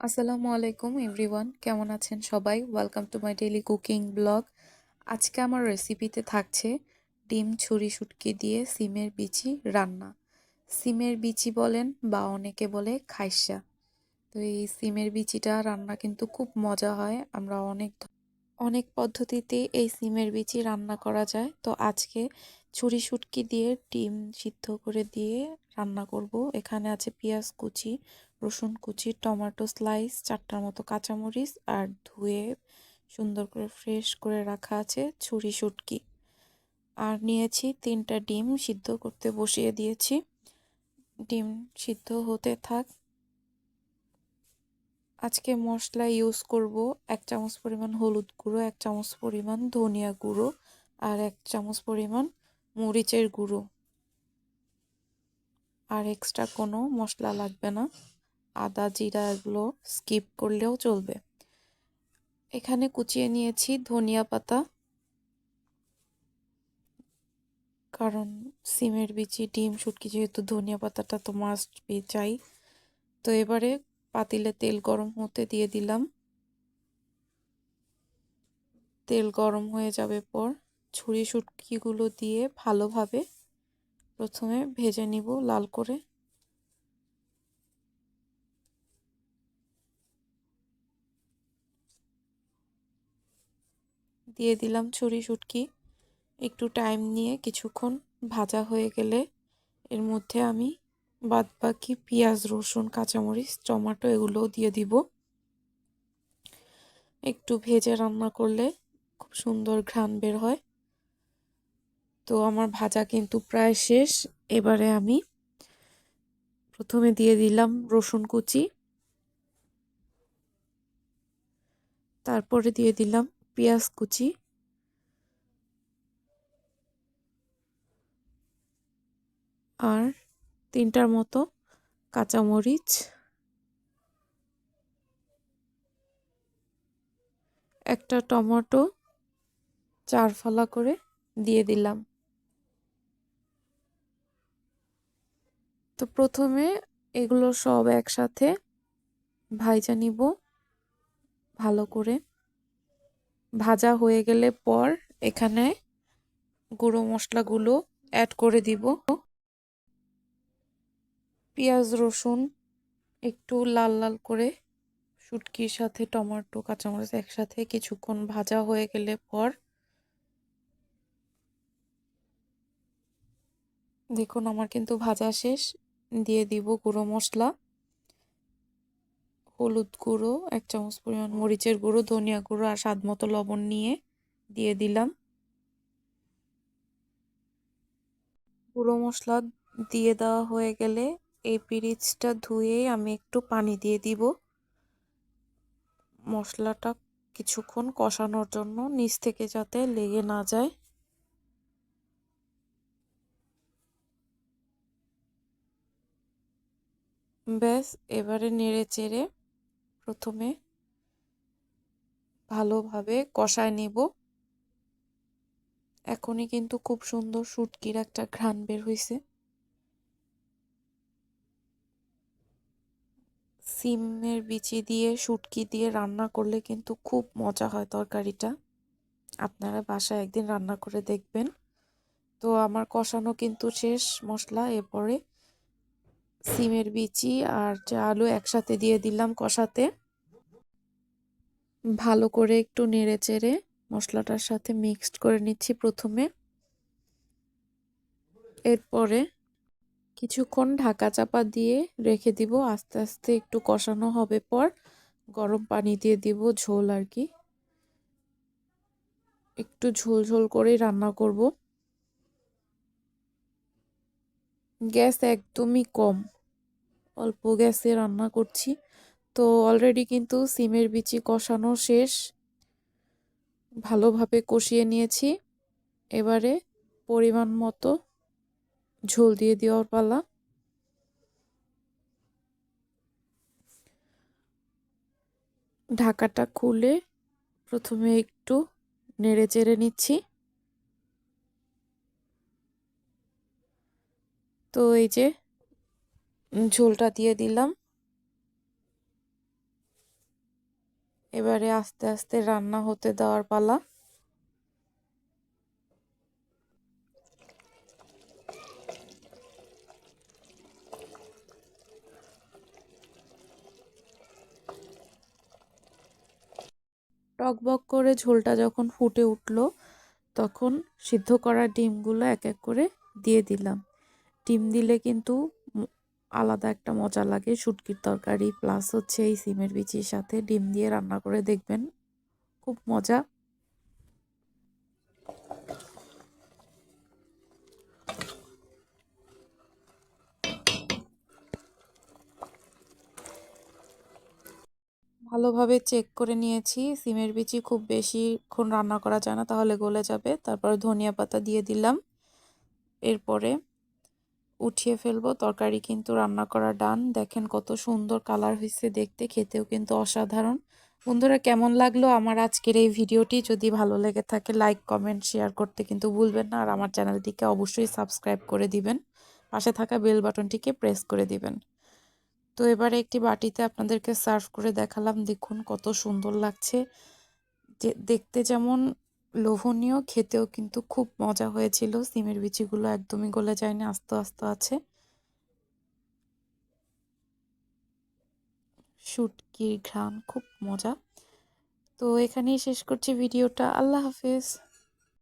আসসালামু আলাইকুম, এভরিওয়ান। কেমন আছেন সবাই? Welcome to my daily cooking blog আজকে আমার রেসিপিতে থাকছে ডিম ছুরি শুটকি দিয়ে সিমের বিচি রান্না। সিমের বিচি বলেন বা অনেকে বলে খাইসা। তো এই সিমের বিচিটা রান্না কিন্তু খুব মজা হয়। আমরা অনেক অনেক পদ্ধতিতে এই সিমের বিচি রান্না করা যায়। তো আজকে ছুরি শুটকি দিয়ে ডিম সিদ্ধ করে দিয়ে রান্না করব। এখানে আছে পেঁয়াজ কুচি রসুন, কুচি, টমেটো স্লাইস চারটার মতো কাঁচামরিচ আর ধুয়ে সুন্দর করে ফ্রেশ করে রাখা আছে ছুরি শুটকি। আর নিয়েছি তিনটা ডিম সিদ্ধ করতে বসিয়ে দিয়েছি। ডিম সিদ্ধ হতে থাক। আজকে মশলা ইউজ করব এক চামচ পরিমাণ হলুদ গুঁড়ো, এক চামচ পরিমাণ ধনিয়া গুঁড়ো আর এক চামচ পরিমাণ মরিচের গুঁড়ো। আর এক্সট্রা কোনো মশলা লাগবে না। আদা, জিরা এগুলো স্কিপ করলেও চলবে। এখানে কুচিয়ে নিয়েছি ধনিয়া পাতা। কারণ সিমের বিচি, ডিম, শুটকি যেহেতু ধনিয়া পাতাটা তো মাস্ট বি চাই। তো এবারে পাতিলে তেল গরম হতে দিয়ে দিলাম। তেল গরম হয়ে যাবে পর ছুরি শুটকিগুলো দিয়ে ভালোভাবে প্রথমে ভেজে নিব লাল করে। দিয়ে দিলাম ছুরি শুটকি। একটু টাইম নিয়ে কিছুক্ষণ ভাজা হয়ে গেলে এর মধ্যে আমি বাদ বাকি পেঁয়াজ, রসুন, কাঁচামরিচ, টমাটো এগুলোও দিয়ে দিব। একটু ভেজে রান্না করলে খুব সুন্দর ঘ্রাণ বের হয়। তো আমার ভাজা কিন্তু প্রায় শেষ। এবারে আমি প্রথমে দিয়ে দিলাম রসুন কুচি। তারপরে দিয়ে দিলাম পেঁয়াজ কুচি। আর তিনটার মতো কাঁচামরিচ। একটা টমেটো চার ফালা করে দিয়ে দিলাম। তো প্রথমে এগুলো সব একসাথে ভাইজা নিব ভালো করে। ভাজা হয়ে গেলে পর এখানে গুঁড়ো মশলাগুলো অ্যাড করে দিব। পেঁয়াজ, রসুন একটু লাল লাল করে শুটকির সাথে, টমেটো, কাঁচামরিচ একসাথে কিছুক্ষণ ভাজা হয়ে গেলে পর দেখুন আমার কিন্তু ভাজা শেষ। দিয়ে দিব গুঁড়ো মশলা। হলুদ গুঁড়ো, এক চামচ পরিমাণ মরিচের গুঁড়ো, ধনিয়া গুঁড়ো আর স্বাদ মতো লবণ নিয়ে দিয়ে দিলাম। গুঁড়ো মশলা দিয়ে দেওয়া হয়ে গেলে এই পিরিচটা ধুয়ে আমি একটু পানি দিয়ে দিব। মশলাটা কিছুক্ষণ কষানোর জন্য নিচ থেকে যাতে লেগে না যায়। ব্যাস, এবারে নেড়ে চেড়ে প্রথমে ভালোভাবে কষায় নেব। এখনই কিন্তু খুব সুন্দর শুটকির একটা ঘ্রাণ বের হয়েছে সিমের বিচি দিয়ে, শুটকি দিয়ে রান্না করলে কিন্তু খুব মজা হয় তরকারিটা। আপনারা বাসায় একদিন রান্না করে দেখবেন। তো আমার কষানো কিন্তু শেষ মশলা, এরপরে সিমের বিচি আর আলু একসাথে দিয়ে দিলাম কষাতে। ভালো করে একটু নেড়ে চেড়ে মশলাটার সাথে মিক্সড করে নিচ্ছি প্রথমে। এরপরে কিছুক্ষণ ঢাকা চাপা দিয়ে রেখে দিব। আস্তে আস্তে একটু কষানো হবে পর গরম পানি দিয়ে দিব ঝোল আর কি। একটু ঝোল ঝোল করেই রান্না করব। গ্যাস একদমই কম। অল্প গ্যাসে রান্না করছি। তো অলরেডি কিন্তু সিমের বিচি কষানো শেষ। ভালোভাবে কষিয়ে নিয়েছি। এবারে পরিমাণ মতো ঝোল দিয়ে দেওয়ার পালা। ঢাকাটা খুলে প্রথমে একটু নেড়ে চেড়ে নিচ্ছি। তো এই যে ঝোলটা দিয়ে দিলাম। এবারে আস্তে আস্তে রান্না হতে দেওয়ার পালা। টকবক করে ঝোলটা যখন ফুটে উঠল, তখন সিদ্ধ করা ডিমগুলো এক এক করে দিয়ে দিলাম। ডিম দিলে কিন্তু আলাদা একটা মজা লাগে, শুটকির তরকারি প্লাস হচ্ছে এই সিমের বিচির সাথে ডিম দিয়ে রান্না করে দেখবেন। খুব মজা। ভালোভাবে চেক করে নিয়েছি, সিমের বিচি খুব বেশিক্ষণ রান্না করা যায় না, তাহলে গলে যাবে। তারপর ধনিয়া পাতা দিয়ে দিলাম। এরপরে উঠিয়ে ফেলব, তরকারি কিন্তু রান্না করা ডান দেখেন কত সুন্দর কালার হয়েছে দেখতে, খেতেও কিন্তু অসাধারণ। বন্ধুরা, কেমন লাগল আমার আজকের এই ভিডিওটি? যদি ভালো লেগে থাকে লাইক কমেন্ট শেয়ার করতে কিন্তু ভুলবেন না। আর আমার চ্যানেলটিকে অবশ্যই সাবস্ক্রাইব করে দিবেন। পাশে থাকা বেল বাটনটিকে প্রেস করে দিবেন। তো এবারে একটি বাটিতে আপনাদেরকে সার্ভ করে দেখালাম। দেখুন কত সুন্দর লাগছে। যে দেখতে যেমন লোভনীয়, খেতেও কিন্তু খুব মজা হয়েছিল। সিমের বিচিগুলো একদমই গলে যায়নি, আস্তে আস্তে আছে। শুটকির ঘ্রাণ, খুব মজা। তো এখানেই শেষ করছি ভিডিওটা। আল্লাহ হাফেজ।